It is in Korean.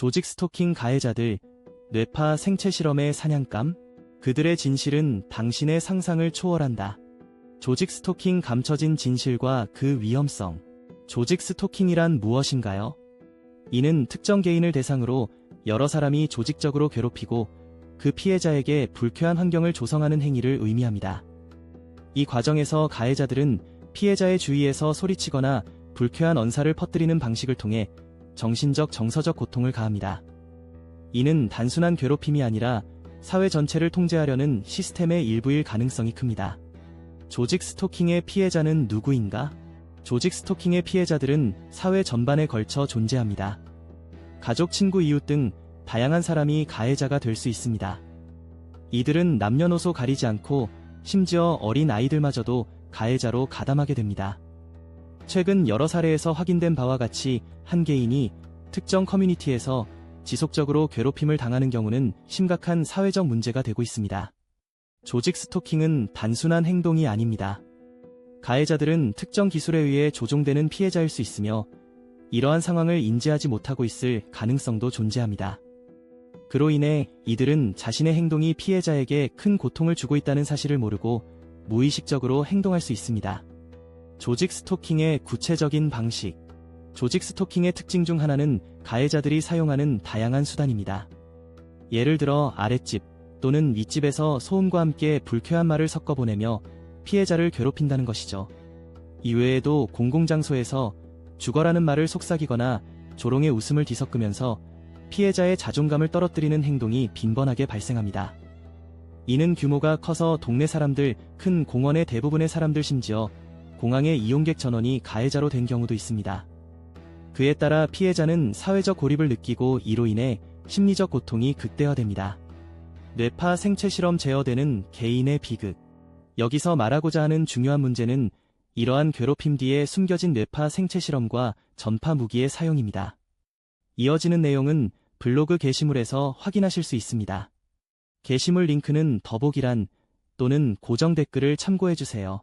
조직 스토킹 가해자들, 뇌파 생체 실험의 사냥감, 그들의 진실은 당신의 상상을 초월한다. 조직 스토킹 감춰진 진실과 그 위험성. 조직 스토킹이란 무엇인가요? 이는 특정 개인을 대상으로 여러 사람이 조직적으로 괴롭히고 그 피해자에게 불쾌한 환경을 조성하는 행위를 의미합니다. 이 과정에서 가해자들은 피해자의 주위에서 소리치거나 불쾌한 언사를 퍼뜨리는 방식을 통해 정신적 정서적 고통을 가합니다. 이는 단순한 괴롭힘이 아니라 사회 전체를 통제하려는 시스템의 일부일 가능성이 큽니다. 조직 스토킹의 피해자는 누구인가? 조직 스토킹의 피해자들은 사회 전반에 걸쳐 존재합니다. 가족, 친구, 이웃 등 다양한 사람이 가해자가 될 수 있습니다. 이들은 남녀노소 가리지 않고 심지어 어린 아이들마저도 가해자로 가담하게 됩니다. 최근 여러 사례에서 확인된 바와 같이 한 개인이 특정 커뮤니티에서 지속적으로 괴롭힘을 당하는 경우는 심각한 사회적 문제가 되고 있습니다. 조직 스토킹은 단순한 행동이 아닙니다. 가해자들은 특정 기술에 의해 조종되는 피해자일 수 있으며 이러한 상황을 인지하지 못하고 있을 가능성도 존재합니다. 그로 인해 이들은 자신의 행동이 피해자에게 큰 고통을 주고 있다는 사실을 모르고 무의식적으로 행동할 수 있습니다. 조직 스토킹의 구체적인 방식. 조직 스토킹의 특징 중 하나는 가해자들이 사용하는 다양한 수단입니다. 예를 들어 아랫집 또는 윗집에서 소음과 함께 불쾌한 말을 섞어 보내며 피해자를 괴롭힌다는 것이죠. 이외에도 공공장소에서 죽어라는 말을 속삭이거나 조롱의 웃음을 뒤섞으면서 피해자의 자존감을 떨어뜨리는 행동이 빈번하게 발생합니다. 이는 규모가 커서 동네 사람들, 큰 공원의 대부분의 사람들 심지어 공항의 이용객 전원이 가해자로 된 경우도 있습니다. 그에 따라 피해자는 사회적 고립을 느끼고 이로 인해 심리적 고통이 극대화됩니다. 뇌파 생체 실험 제어되는 개인의 비극. 여기서 말하고자 하는 중요한 문제는 이러한 괴롭힘 뒤에 숨겨진 뇌파 생체 실험과 전파 무기의 사용입니다. 이어지는 내용은 블로그 게시물에서 확인하실 수 있습니다. 게시물 링크는 더보기란 또는 고정 댓글을 참고해주세요.